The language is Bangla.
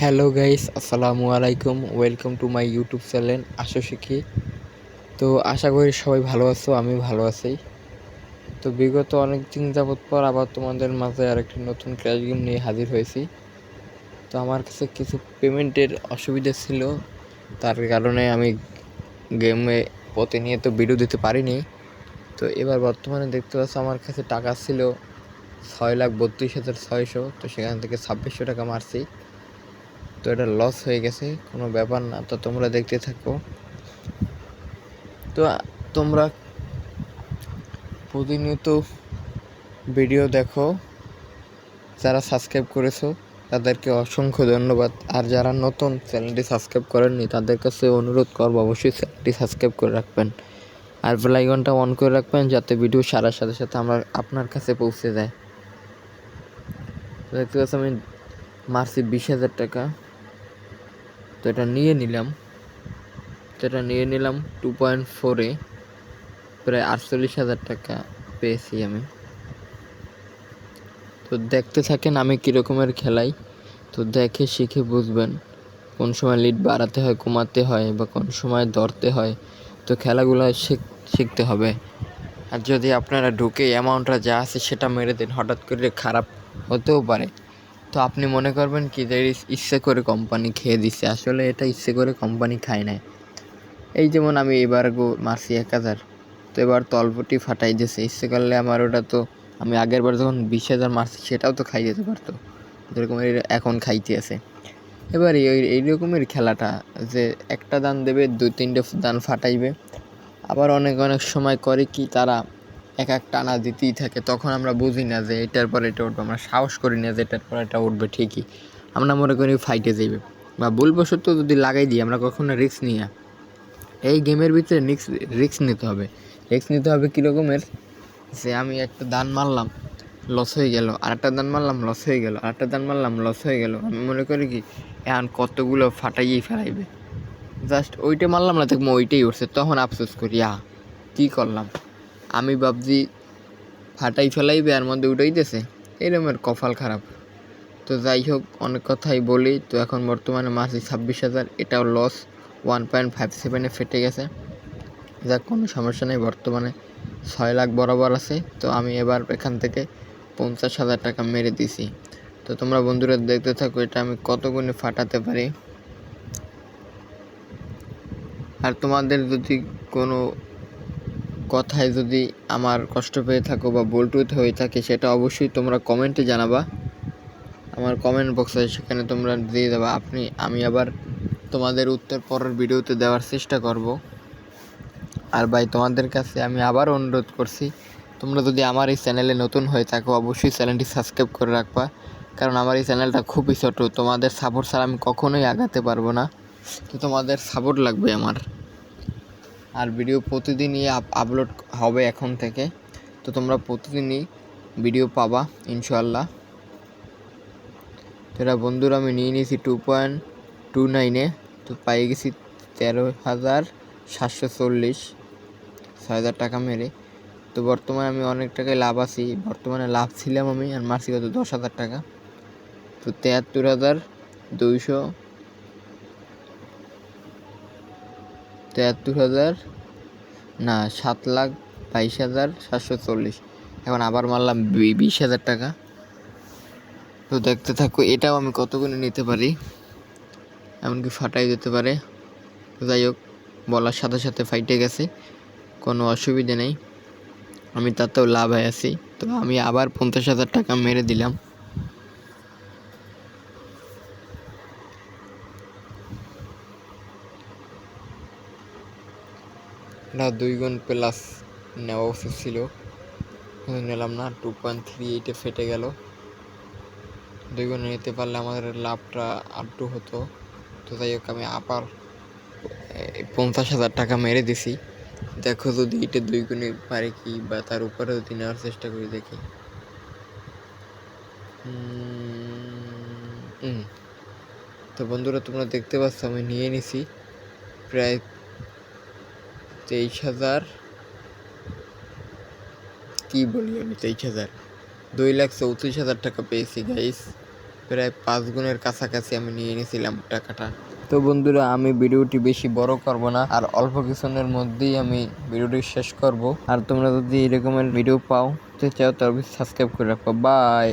হ্যালো গাইস, আসসালামু আলাইকুম। Welcome to my YouTube channel আশো শিখি তো আশা করি সবাই ভালো আছো, আমি ভালো আছি। তো বিগত অনেক দিন যাবত পর আবার তোমাদের মাঝে আরেকটি নতুন ক্র্যাশ গেম নিয়ে হাজির হয়েছি। তো আমার কাছে কিছু পেমেন্টের অসুবিধা ছিল, তার কারণে আমি গেমে প্রতিনিয়ত ভিডিও দিতে পারিনি। তো এবার বর্তমানে দেখতে পাচ্ছ আমার কাছে টাকা ছিল ছয় লাখ বত্রিশ হাজার ছয়শো, তো সেখান থেকে ছাব্বিশশো টাকা মারছি। তো এটা লস হয়ে গেছে, কোনো ব্যাপার না। তো তোমরা দেখতে থাকো। তো তোমরা প্রতিনিয়ত ভিডিও দেখো। যারা সাবস্ক্রাইব করেছ, তাদেরকে অসংখ্য ধন্যবাদ। আর যারা নতুন চ্যানেলটি সাবস্ক্রাইব করেননি, তাদের কাছে অনুরোধ করব, অবশ্যই চ্যানেলটি সাবস্ক্রাইব করে রাখবেন। আর বেলাইকনটা অন করে রাখবেন, যাতে ভিডিও সারার সাথে সাথে আমরা আপনার কাছে পৌঁছে যায় দেখতে পাচ্ছি আমি মারছি বিশ হাজার টাকা। তো এটা নিয়ে নিলাম। তো এটা নিয়ে নিলাম টু পয়েন্ট ফোরে প্রায় আটচল্লিশ হাজার টাকা পেয়েছি আমি। তো দেখতে থাকেন আমি কীরকমের খেলাই। তো দেখে শিখে বুঝবেন কোন সময় লিড বাড়াতে হয়, কমাতে হয় বা কোন সময় ধরতে হয়। তো খেলাগুলো শিখতে হবে। আর যদি আপনারা ঢুকে অ্যামাউন্টটা যা আছে সেটা মেরে দেন, হঠাৎ করে খারাপ হতেও পারে। তো আপনি মনে করবেন কি যে ইচ্ছে করে কোম্পানি খেয়ে দিচ্ছে আসলে এটা ইচ্ছে করে কোম্পানি খায় নাই। এই যেমন আমি এবার গো মারছি এক হাজার, তো এবার তলপটি ফাটাই দিয়েছে ইচ্ছে করলে আমার ওটা তো আমি আগের বার যখন বিশ হাজার মারছি সেটাও তো খাই যেতে পারতো। যেরকম এখন খাইতে আছে। এবার এই এই রকমের খেলাটা যে একটা দান দেবে, দুই তিনটে দান ফাটাইবে। আবার অনেক অনেক সময় করে কি তারা এক এক টানা দিতেই থাকে, তখন আমরা বুঝি না যে এটার পর এটা উঠবে। আমরা সাহস করি না যে এটার পর এটা উঠবে ঠিকই। আমরা মনে করি ফাইটে যাইবে। বা ভুলবশত যদি লাগাই দিই, আমরা কখনো রিস্ক নিই না। এই গেমের ভিতরে রিক্স রিক্স নিতে হবে। রিক্স নিতে হবে কীরকমের? যে আমি একটা দান মারলাম লস হয়ে গেল। আরেকটা দান মারলাম লস হয়ে গেল। আরেকটা দান মারলাম লস হয়ে গেল। আমি মনে করি কি, এখন কতগুলো ফাটাইয়েই ফেলাইবে। জাস্ট ওইটা মারলাম না, দেখব ওইটাই উঠছে। তখন আফসোস করি আ কী করলাম? আমি ভাবছি ফাটাই ফেলাইবে, আর মধ্যে উঠাইতেছে এরমের কপাল খারাপ। তো যাই হোক, অনেক কথাই বলি। তো এখন বর্তমানে মাসে ছাব্বিশ হাজার, এটাও লস ওয়ান পয়েন্ট ফাইভ সেভেনে ফেটে গেছে। যাক, কোনো সমস্যা নেই। বর্তমানে ছয় লাখ বরাবর আছে। তো আমি এবার এখান থেকে পঞ্চাশ হাজার টাকা মেরে দিছি। তো তোমরা বন্ধুরা দেখতে থাকো, এটা আমি কত গুণে ফাটাতে পারি। আর তোমাদের যদি কোনো কথায় যদি আমার কষ্ট পেয়ে থাকো বা বোল্টুত হয়ে থাকে, সেটা অবশ্যই তোমরা কমেন্টে জানাবা। আমার কমেন্ট বক্সে সেখানে তোমরা দিয়ে দেবা। আপনি, আমি আবার তোমাদের উত্তর পরের ভিডিওতে দেওয়ার চেষ্টা করব। আর ভাই, তোমাদের কাছে আমি আবার অনুরোধ করছি, তোমরা যদি আমার এই চ্যানেলে নতুন হয়ে থাকো, অবশ্যই চ্যানেলটি সাবস্ক্রাইব করে রাখবা। কারণ আমার এই চ্যানেলটা খুবই ছোটো, তোমাদের সাপোর্ট ছাড়া আমি কখনোই আগাতে পারব না। তো তোমাদের সাপোর্ট লাগবে আমার। আর ভিডিও প্রতিদিনই আপলোড হবে এখন থেকে। তো তোমরা প্রতিদিনই ভিডিও পাবা ইনশাল্লাহ তো এটা বন্ধুরা, আমি নিয়ে নিয়েছি টু পয়েন্ট টু নাইনে তো পাই গেছি তেরো হাজার সাতশো চল্লিশ। ছয় হাজার টাকা মেরে। তো বর্তমানে আমি অনেক টাকায় লাভ আছি। বর্তমানে লাভ ছিলাম আমি আর মাসি কত? দশ হাজার টাকা। তো তেহাত্তর হাজার দুইশো তেহাত্তর হাজার, না, সাত লাখ বাইশ হাজার সাতশো চল্লিশ। এখন আবার মারলাম বিশ হাজার টাকা। তো দেখতে থাকো, এটাও আমি কতগুলো নিতে পারি? এমনকি ফাটাই যেতে পারে। যাই হোক, বলার সাথে সাথে ফাইটে গেছে, কোনো অসুবিধে নেই। আমি তাতেও লাভ হয়ে আছি। তো আমি আবার পঞ্চাশ হাজার টাকা মেরে দিলাম। না, দুই গুণ প্লাস নেওয়া উচিত ছিল। নিলাম না টু পয়েন্ট থ্রি এইটে ফেটে গেল। দুই গুণ নিতে পারলে আমাদের লাভটা আটটু হতো। তো যাই হোক, আমি আবার পঞ্চাশ হাজার টাকা মেরে দিছি। দেখো যদি এটা দুই গুণে পারে কি বা তার উপরে যদি নেওয়ার চেষ্টা করি দেখি। তো বন্ধুরা, তোমরা দেখতে পাচ্ছ আমি নিয়ে নিছি। প্রায় তেইশ হাজার। কি বলি আমি তেইশ হাজার? দুই লাখ চৌত্রিশ হাজার টাকা পেয়েছি গাইস প্রায় পাঁচ গুণের কাছাকাছি আমি নিয়ে নিয়েছিলাম টাকাটা। তো বন্ধুরা, আমি ভিডিওটি বেশি বড় করব না, আর অল্প কিছুক্ষণের মধ্যেই আমি ভিডিওটি শেষ করব। আর তোমরা যদি এরকমের ভিডিও পাও, তো চাও তবে সাবস্ক্রাইব করে রাখো। বাই